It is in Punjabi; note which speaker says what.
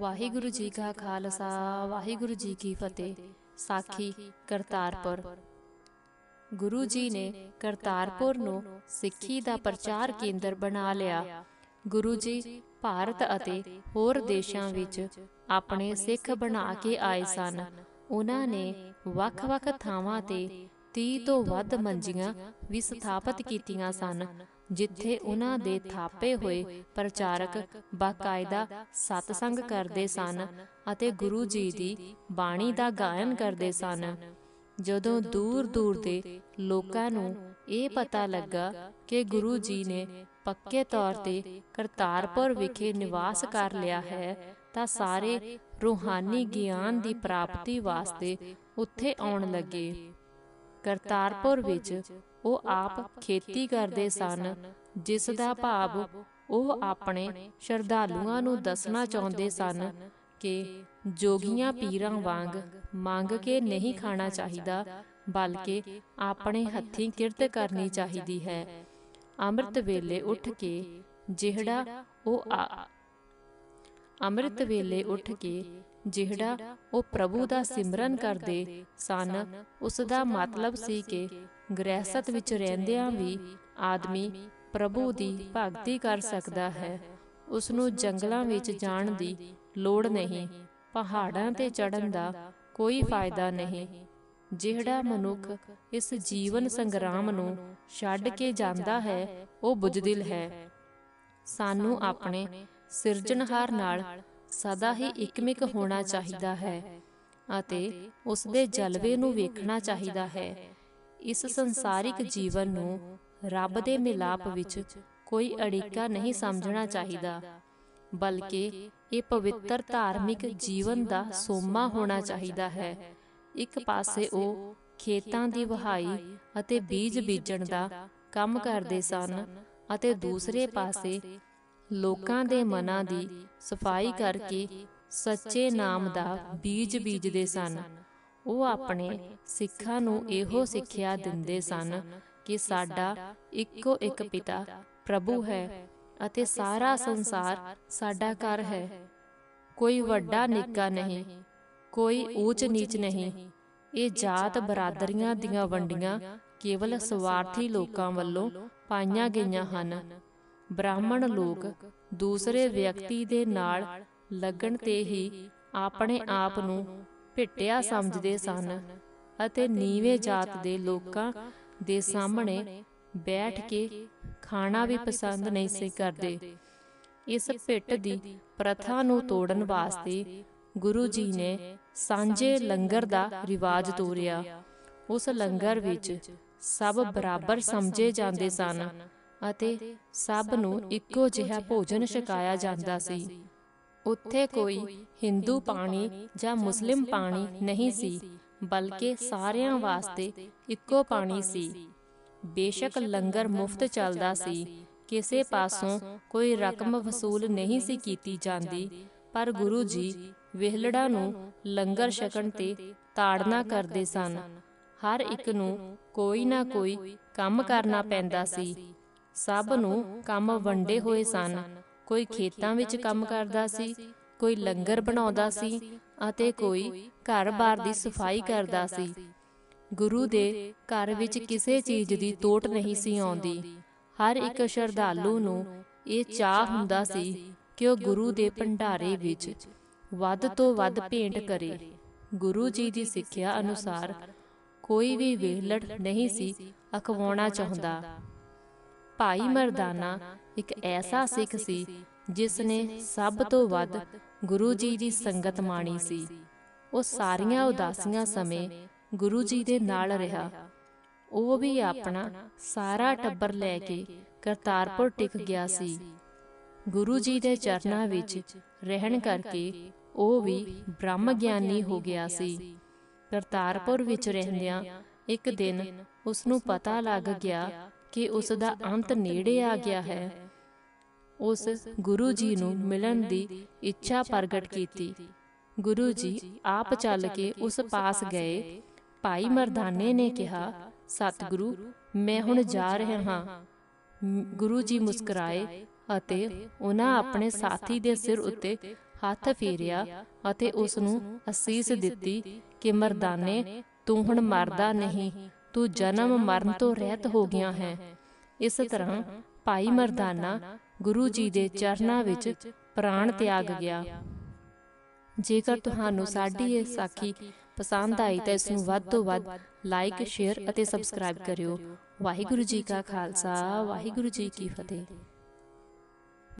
Speaker 1: ਵਾਹਿਗੁਰੂ ਜੀ ਕਾ ਖਾਲਸਾ, ਵਾਹਿਗੁਰੂ ਜੀ ਕੀ ਫਤਿਹ। ਸਾਖੀ ਕਰਤਾਰਪੁਰ। ਗੁਰੂ ਜੀ ਨੇ ਕਰਤਾਰਪੁਰ ਨੂੰ ਸਿੱਖੀ ਦਾ ਪ੍ਰਚਾਰ ਕੇਂਦਰ ਬਣਾ ਲਿਆ। ਗੁਰੂ ਜੀ ਭਾਰਤ ਅਤੇ ਹੋਰ ਦੇਸ਼ਾਂ ਵਿੱਚ ਆਪਣੇ ਸਿੱਖ ਬਣਾ ਕੇ ਆਏ ਸਨ। ਉਹਨਾਂ ਨੇ ਵੱਖ-ਵੱਖ ਥਾਵਾਂ ਤੇ 30 ਤੋਂ ਵੱਧ ਮੰਜੀਆਂ ਵੀ ਸਥਾਪਿਤ ਕੀਤੀਆਂ ਸਨ। ਜਿੱਥੇ ਉਹਨਾਂ ਦੇ ਥਾਪੇ ਹੋਏ ਪ੍ਰਚਾਰਕ ਬਾਕਾਇਦਾ ਸਤਸੰਗ ਕਰਦੇ ਸਨ ਅਤੇ ਗੁਰੂ ਜੀ ਦੀ ਬਾਣੀ ਦਾ ਗਾਇਨ ਕਰਦੇ ਸਨ। ਜਦੋਂ ਦੂਰ ਦੂਰ ਦੇ ਲੋਕਾਂ ਨੂੰ ਇਹ ਪਤਾ ਲੱਗਾ ਕਿ ਗੁਰੂ ਜੀ ਨੇ ਪੱਕੇ ਤੌਰ ਤੇ ਕਰਤਾਰਪੁਰ ਵਿਖੇ ਨਿਵਾਸ ਕਰ ਲਿਆ ਹੈ। ਤਾਂ ਸਾਰੇ ਰੂਹਾਨੀ ਗਿਆਨ ਦੀ ਪ੍ਰਾਪਤੀ ਵਾਸਤੇ ਉੱਥੇ ਆਉਣ ਲੱਗੇ। ਕਰਤਾਰਪੁਰ ਵਿੱਚ ਉਹ ਆਪ ਖੇਤੀ ਕਰਦੇ ਸਨ, ਜਿਸ ਦਾ ਭਾਵ ਉਹ ਆਪਣੇ ਸ਼ਰਧਾਲੂਆਂ ਨੂੰ ਦੱਸਣਾ ਚਾਹੁੰਦੇ ਸਨ ਕਿ ਜੋਗੀਆਂ ਪੀਰਾਂ ਵਾਂਗ ਮੰਗ ਕੇ ਨਹੀਂ ਖਾਣਾ ਚਾਹੀਦਾ, ਬਲਕਿ ਆਪਣੇ ਹੱਥੀਂ ਕਿਰਤ ਕਰਨੀ ਚਾਹੀਦੀ ਹੈ। ਅੰਮ੍ਰਿਤ ਵੇਲੇ ਉੱਠ ਕੇ ਜਿਹੜਾ ਉਹ ਅੰਮ੍ਰਿਤ ਵੇਲੇ ਉੱਠ ਕੇ ਜਿਹੜਾ ਉਹ ਪ੍ਰਭੂ ਦਾ ਸਿਮਰਨ ਕਰਦੇ ਸਨ ਉਸ ਦਾ ਮਤਲਬ ਸੀ ਕਿ ਗ੍ਰਹਿਸਤ ਵਿੱਚ ਰਹਿੰਦਿਆਂ ਵੀ ਆਦਮੀ ਪ੍ਰਭੂ ਦੀ ਭਗਤੀ ਕਰ ਸਕਦਾ ਹੈ। ਉਸ ਨੂੰ ਜੰਗਲਾਂ ਵਿੱਚ ਜਾਣ ਦੀ ਲੋੜ ਨਹੀਂ ਪਹਾੜਾਂ ਤੇ ਚੜਨ ਦਾ ਕੋਈ ਫਾਇਦਾ ਨਹੀਂ। ਜਿਹੜਾ ਮਨੁੱਖ ਇਸ ਜੀਵਨ ਸੰਗਰਾਮ ਨੂੰ ਛੱਡ ਕੇ ਜਾਂਦਾ ਹੈ ਉਹ ਬੁਝਦਿਲ ਹੈ। ਸਾਨੂੰ ਆਪਣੇ ਸਿਰਜਣਹਾਰ ਨਾਲ ਸਦਾ ਹੀ ਇਕਮਿਕ ਹੋਣਾ ਚਾਹੀਦਾ ਹੈ ਅਤੇ ਉਸ ਦੇ ਜਲਵੇ ਨੂੰ ਵੇਖਣਾ ਚਾਹੀਦਾ ਹੈ। ਇਸ ਸੰਸਾਰਿਕ ਜੀਵਨ ਨੂੰ ਰੱਬ ਦੇ ਮਿਲਾਪ ਵਿੱਚ ਕੋਈ ਅੜਿੱਕਾ ਨਹੀਂ ਸਮਝਣਾ ਚਾਹੀਦਾ। ਬਲਕਿ ਇਹ ਪਵਿੱਤਰ ਧਾਰਮਿਕ ਜੀਵਨ ਦਾ ਸੋਮਾ ਹੋਣਾ ਚਾਹੀਦਾ ਹੈ। ਇੱਕ ਪਾਸੇ ਉਹ ਖੇਤਾਂ ਦੀ ਵਹਾਈ ਅਤੇ ਬੀਜ ਬੀਜਣ ਦਾ ਕੰਮ ਕਰਦੇ ਸਨ ਅਤੇ ਦੂਸਰੇ ਪਾਸੇ ਲੋਕਾਂ ਦੇ ਮਨਾਂ ਦੀ ਸਫ਼ਾਈ ਕਰਕੇ ਸੱਚੇ ਨਾਮ ਦਾ ਬੀਜ ਬੀਜਦੇ ਸਨ। ਉਹ ਆਪਣੇ ਸਿੱਖਾਂ ਨੂੰ ਇਹੋ ਸਿੱਖਿਆ ਦਿੰਦੇ ਸਨ ਕਿ ਸਾਡਾ ਇੱਕੋ ਇੱਕ ਪਿਤਾ ਪ੍ਰਭੂ ਹੈ ਅਤੇ ਸਾਰਾ ਸੰਸਾਰ ਸਾਡਾ ਘਰ ਹੈ। ਕੋਈ ਵੱਡਾ ਨਿੱਕਾ ਨਹੀਂ ਕੋਈ ਊਚ ਨੀਚ ਨਹੀਂ। ਇਹ ਜਾਤ ਬਰਾਦਰੀਆਂ ਦੀਆਂ ਵੰਡੀਆਂ ਕੇਵਲ ਸਵਾਰਥੀ ਲੋਕਾਂ ਵੱਲੋਂ ਪਾਈਆਂ ਗਈਆਂ ਹਨ। ਬ੍ਰਾਹਮਣ ਲੋਕ ਦੂਸਰੇ ਵਿਅਕਤੀ ਦੇ ਨਾਲ ਲੱਗਣ ਤੇ ਹੀ ਆਪਣੇ ਆਪ ਨੂੰ ਭਿੱਟਿਆ ਸਮਝਦੇ ਸਨ ਅਤੇ ਨੀਵੇਂ ਜਾਤ ਦੇ ਲੋਕਾਂ ਦੇ ਸਾਹਮਣੇ ਬੈਠ ਕੇ ਖਾਣਾ ਵੀ ਪਸੰਦ ਨਹੀਂ ਸੀ ਕਰਦੇ। ਇਸ ਭਿੱਟ ਦੀ ਪ੍ਰਥਾ ਨੂੰ ਤੋੜਨ ਵਾਸਤੇ ਗੁਰੂ ਜੀ ਨੇ ਸਾਂਝੇ ਲੰਗਰ ਦਾ ਰਿਵਾਜ ਤੋਰਿਆ। ਉਸ ਲੰਗਰ ਵਿੱਚ ਸਭ ਬਰਾਬਰ ਸਮਝੇ ਜਾਂਦੇ ਸਨ। ਅਤੇ ਸਭ ਨੂੰ ਇੱਕੋ ਜਿਹਾ ਭੋਜਨ ਛਕਾਇਆ ਜਾਂਦਾ ਸੀ। ਉੱਥੇ ਕੋਈ ਹਿੰਦੂ ਪਾਣੀ ਜਾਂ ਮੁਸਲਿਮ ਪਾਣੀ ਨਹੀਂ ਸੀ, ਬਲਕਿ ਸਾਰਿਆਂ ਵਾਸਤੇ ਇੱਕੋ ਪਾਣੀ ਸੀ। ਬੇਸ਼ੱਕ ਲੰਗਰ ਮੁਫਤ ਚੱਲਦਾ ਸੀ, ਕਿਸੇ ਪਾਸੋਂ ਕੋਈ ਰਕਮ ਵਸੂਲ ਨਹੀਂ ਸੀ ਕੀਤੀ ਜਾਂਦੀ, ਪਰ ਗੁਰੂ ਜੀ ਵਿਹਲੜਾ ਨੂੰ ਲੰਗਰ ਛਕਣ ਤੇ ਤਾੜਨਾ ਕਰਦੇ ਸਨ। ਹਰ ਇੱਕ ਨੂੰ ਕੋਈ ਨਾ ਕੋਈ ਕੰਮ ਕਰਨਾ ਪੈਂਦਾ ਸੀ। ਸਭ ਨੂੰ ਕੰਮ ਵੰਡੇ ਹੋਏ ਸਨ। ਕੋਈ ਖੇਤਾਂ ਵਿੱਚ ਕੰਮ ਕਰਦਾ ਸੀ ਕੋਈ ਲੰਗਰ ਬਣਾਉਂਦਾ ਸੀ ਅਤੇ ਕੋਈ ਘਰ-ਬਾਰ ਦੀ ਸਫ਼ਾਈ ਕਰਦਾ ਸੀ। ਗੁਰੂ ਦੇ ਘਰ ਵਿੱਚ ਕਿਸੇ ਚੀਜ਼ ਦੀ ਤੋਟ ਨਹੀਂ ਸੀ ਆਉਂਦੀ। ਹਰ ਇੱਕ ਸ਼ਰਧਾਲੂ ਨੂੰ ਇਹ ਚਾਹ ਹੁੰਦਾ ਸੀ ਕਿ ਉਹ ਗੁਰੂ ਦੇ ਭੰਡਾਰੇ ਵਿੱਚ ਵੱਧ ਤੋਂ ਵੱਧ ਭੇਂਟ ਕਰੇ। ਗੁਰੂ ਜੀ ਦੀ ਸਿੱਖਿਆ ਅਨੁਸਾਰ ਕੋਈ ਵੀ ਵਿਹਲੜ ਨਹੀਂ ਸੀ ਅਖਵਾਉਣਾ ਚਾਹੁੰਦਾ। ਭਾਈ ਮਰਦਾਨਾ ਇੱਕ ਐਸਾ ਸਿੱਖ ਸੀ ਜਿਸ ਨੇ ਸਭ ਤੋਂ ਵੱਧ ਗੁਰੂ ਜੀ ਦੀ ਸੰਗਤ ਮਾਣੀ ਸੀ। ਉਹ ਸਾਰੀਆਂ ਉਦਾਸੀਆਂ ਸਮੇਂ ਗੁਰੂ ਜੀ ਦੇ ਨਾਲ ਰਿਹਾ। ਉਹ ਵੀ ਆਪਣਾ ਸਾਰਾ ਟੱਬਰ ਲੈ ਕੇ ਕਰਤਾਰਪੁਰ ਟਿਕ ਗਿਆ ਸੀ। ਗੁਰੂ ਜੀ ਦੇ ਚਰਨਾਂ ਵਿੱਚ ਰਹਿਣ ਕਰਕੇ ਉਹ ਵੀ ਬ੍ਰਹਮ ਗਿਆਨੀ ਹੋ ਗਿਆ ਸੀ। ਕਰਤਾਰਪੁਰ ਵਿੱਚ ਰਹਿੰਦਿਆਂ ਇੱਕ ਦਿਨ ਉਸ ਨੂੰ ਪਤਾ ਲੱਗ ਗਿਆ ਕਿ ਉਸ ਦਾ ਅੰਤ ਨੇੜੇ ਆ ਗਿਆ ਹੈ। ਉਸ ਗੁਰੂ ਜੀ ਨੂੰ ਮਿਲਣ ਦੀ ਇੱਛਾ ਪ੍ਰਗਟ ਕੀਤੀ। ਗੁਰੂ ਜੀ ਆਪ ਚੱਲ ਕੇ ਉਸ ਪਾਸ ਗਏ। ਭਾਈ ਮਰਦਾਨੇ ਨੇ ਕਿਹਾ ਸਤਿਗੁਰੂ ਮੈਂ ਹੁਣ ਜਾ ਰਿਹਾ ਹਾਂ। ਗੁਰੂ ਜੀ ਮੁਸਕਰਾਏ ਅਤੇ ਉਹਨਾਂ ਆਪਣੇ ਸਾਥੀ ਦੇ ਸਿਰ ਉੱਤੇ ਹੱਥ ਫੇਰਿਆ ਅਤੇ ਉਸ ਨੂੰ ਅਸੀਸ ਦਿੱਤੀ ਕਿ ਮਰਦਾਨੇ ਤੂੰ ਹੁਣ ਮਰਦਾ ਨਹੀਂ। ਤੂੰ ਜਨਮ ਮਰਨ ਤੋਂ ਰਹਿਤ ਹੋ ਗਿਆ ਹੈ। ਇਸ ਤਰ੍ਹਾਂ ਭਾਈ ਮਰਦਾਨਾ ਗੁਰੂ ਜੀ ਦੇ ਚਰਨਾਂ ਵਿੱਚ ਪ੍ਰਾਣ ਤਿਆਗ ਗਿਆ। ਜੇਕਰ ਤੁਹਾਨੂੰ ਸਾਡੀ ਇਹ ਸਾਖੀ ਪਸੰਦ ਆਈ ਤਾਂ ਇਸ ਨੂੰ ਵੱਧ ਤੋਂ ਵੱਧ ਲਾਈਕ ਸ਼ੇਅਰ ਅਤੇ ਸਬਸਕ੍ਰਾਈਬ ਕਰਿਓ। ਵਾਹਿਗੁਰੂ ਜੀ ਕਾ ਖਾਲਸਾ, ਵਾਹਿਗੁਰੂ ਜੀ ਕੀ ਫਤਿਹ।